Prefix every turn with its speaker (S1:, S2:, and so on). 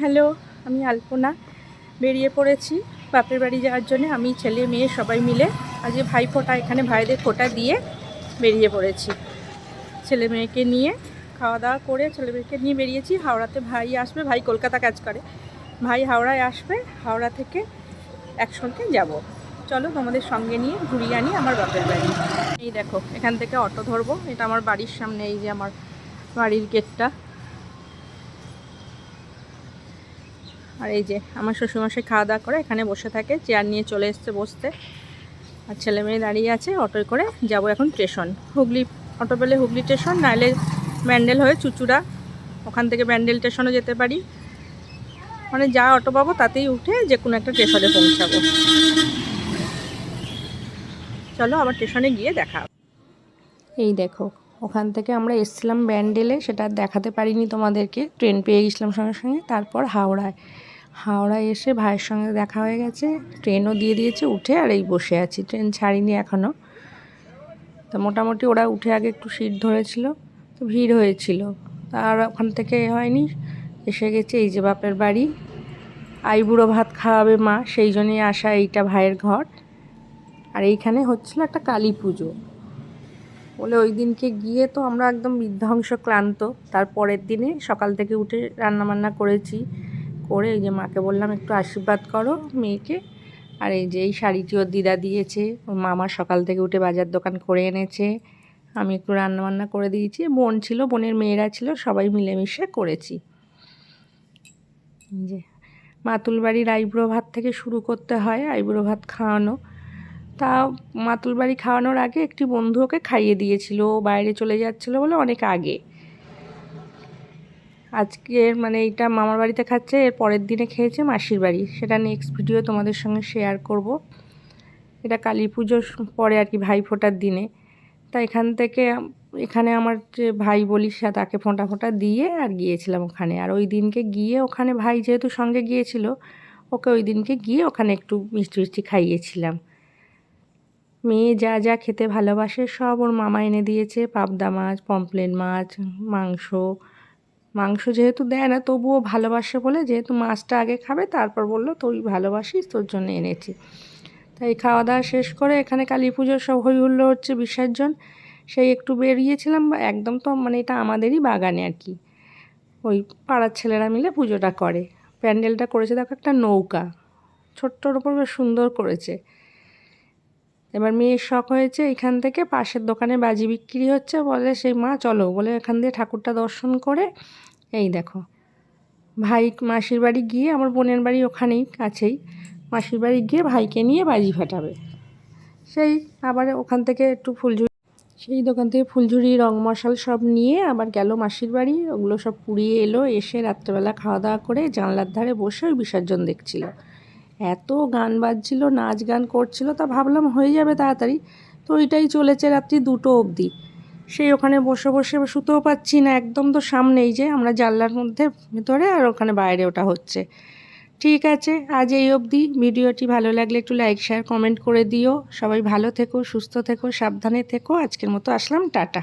S1: Hello, আমি আলপনা। বেরিয়ে পড়েছি বাপের বাড়ি যাওয়ার জন্য। আমি, ছেলে, মেয়ে সবাই মিলে আজকে ভাই ফোঁটা, এখানে ভাইদের ফোঁটা দিয়ে বেরিয়ে পড়েছি। ছেলে মেয়েকে নিয়ে খাওয়া দাওয়া করে ছেলে মেয়েকে নিয়ে বেরিয়েছি। হাওড়াতে ভাই আসবে, ভাই কলকাতা কাজ করে। ভাই হাওড়ায় আসবে, হাওড়া থেকে একসঙ্গে যাব। চলো তোমাদের সঙ্গে নিয়ে ঘুরিয়ে আনি আমার বাপের বাড়ি। এই দেখো, এখান থেকে অটো ধরবো। এটা আমার বাড়ির সামনে, এই যে আমার বাড়ির গেটটা আর এই যে আমার শ্বশুরমশাই খাওয়া দাওয়া করে এখানে বসে থাকে চেয়ার নিয়ে চলে এসছে বসতে। আর ছেলে মেয়ে দাঁড়িয়ে আছে, অটোয় করে যাব এখন স্টেশন হুগলি, অটো পেলে হুগলি স্টেশন নাহলে ব্যান্ডেল হয়ে চুচুড়া। ওখান থেকে ব্যান্ডেল স্টেশনও যেতে পারি। মানে যা অটো পাবো তাতেই উঠে যে কোনো একটা স্টেশনে পৌঁছাবো। চলো আবার স্টেশনে গিয়ে দেখা। এই দেখো, ওখান থেকে আমরা এসছিলাম ব্যান্ডেলে, সেটা দেখাতে পারিনি তোমাদেরকে। ট্রেন পেয়ে গেছিলাম সঙ্গে সঙ্গে, তারপর হাওড়ায়। হাওড়ায় এসে ভাইয়ের সঙ্গে দেখা হয়ে গেছে। ট্রেনও দিয়ে দিয়েছে, উঠে আর এই বসে আছি। ট্রেন ছাড়িনি এখনও তো মোটামুটি ওরা উঠে আগে একটু সিট ধরেছিল, তো ভিড় হয়েছিল। আর ওখান থেকে হয়নি, এসে গেছে এই যে বাপের বাড়ি। আইবুড়ো ভাত খাওয়াবে মা, সেই জন্যই আসা এইটা ভাইয়ের ঘর। আর এইখানে হচ্ছিল একটা কালী পুজো। বলে ওই দিনকে গিয়ে তো আমরা একদম বিধ্বংস ক্লান্ত। তার পরের দিনে সকাল থেকে উঠে রান্নাবান্না করেছি। করে এই যে মাকে বললাম, একটু আশীর্বাদ করো মেয়েকে। আর এই যে এই শাড়িটি ওর দিদা দিয়েছে। ওর মামা সকাল থেকে উঠে বাজার দোকান করে এনেছে। আমি একটু রান্নাবান্না করে দিয়েছি। বোন ছিল, বোনের মেয়েরা ছিল, সবাই মিলেমিশে করেছি। যে মাতুল বাড়ির আইব্রো ভাত থেকে শুরু করতে হয়, আইব্রো ভাত খাওয়ানো। তা মাতুল বাড়ি খাওয়ানোর আগে একটি বন্ধু ওকে খাইয়ে দিয়েছিল। বাইরে চলে যাচ্ছিল বলে অনেক আগে। আজকের মানে এইটা মামার বাড়িতে খাচ্ছে, এর পরের দিনে খেয়েছে মাসির বাড়ি। সেটা নেক্সট ভিডিও তোমাদের সঙ্গে শেয়ার করব। এটা কালী পুজোর পরে আর কি ভাই ফোটার দিনে। তা এখান থেকে এখানে আমার যে ভাই বলি, সে তাকে ফোঁটা ফোঁটা দিয়ে আর গিয়েছিলাম ওখানে। আর ওই দিনকে গিয়ে ওখানে ভাই যেহেতু সঙ্গে গিয়েছিল, ওকে ওই দিনকে গিয়ে ওখানে একটু মিষ্টি মিষ্টি খাইয়েছিলাম। মেয়ে যা যা খেতে ভালোবাসে সব ওর মামা এনে দিয়েছে, পাবদা মাছ পমপ্লেট মাছ, মাংস মাংস যেহেতু দেয় না, তবুও ভালোবাসে বলে যেহেতু মাছটা আগে খাবে, তারপর বলল, তুই ভালোবাসিস, তোর জন্য এনেছি। তাই খাওয়া দাওয়া শেষ করে এখানে কালী পুজোর সব হই হুল্লো হচ্ছে বিসর্জন। সেই একটু বেরিয়েছিলাম, বা একদম তো মানে এটা আমাদেরই বাগানে আর কি। ওই পাড়ার ছেলেরা মিলে পুজোটা করে। প্যান্ডেলটা করেছে, দেখো একটা নৌকা। ছোট্টর ওপর বেশ সুন্দর করেছে। এবার মেয়ের শখ হয়েছে এখান থেকে পাশের দোকানে বাজি বিক্রি হচ্ছে, বলে সেই মা, চলো। বলে এখান দিয়ে ঠাকুরটা দর্শন করে এই দেখো। ভাই মাসির বাড়ি গিয়ে আমার বোনের বাড়ি ওখানেই কাছেই। মাসির বাড়ি গিয়ে ভাইকে নিয়ে বাজি ফাটাবে। সেই আবার ওখান থেকে একটু ফুলঝুরি সেই দোকান থেকে ফুলঝুরি, রং মশাল সব নিয়ে আবার গেল মাসির বাড়ি। ওগুলো সব পুড়িয়ে এলো, এসে রাত্রেবেলা খাওয়া দাওয়া করে জানলার ধারে বসে ওই বিসর্জন দেখছিল। এত গান বাজছিল, নাচ গান করছিল, তা ভাবলাম হয়ে যাবে তাড়াতাড়ি। তো ওইটাই চলেছে রাত্রি দুটো অবধি। সেই ওখানে বসে বসে শুতেও পাচ্ছি না, একদম তো সামনেই যে আমরা জানলার মধ্যে ভেতরে আর ওখানে বাইরে ওটা হচ্ছে। ঠিক আছে, আজ এই অবধি। ভিডিওটি ভালো লাগলে একটু লাইক শেয়ার কমেন্ট করে দিও। সবাই ভালো থেকো, সুস্থ থেকো, সাবধানে থেকো। আজকের মতো আসলাম, টাটা।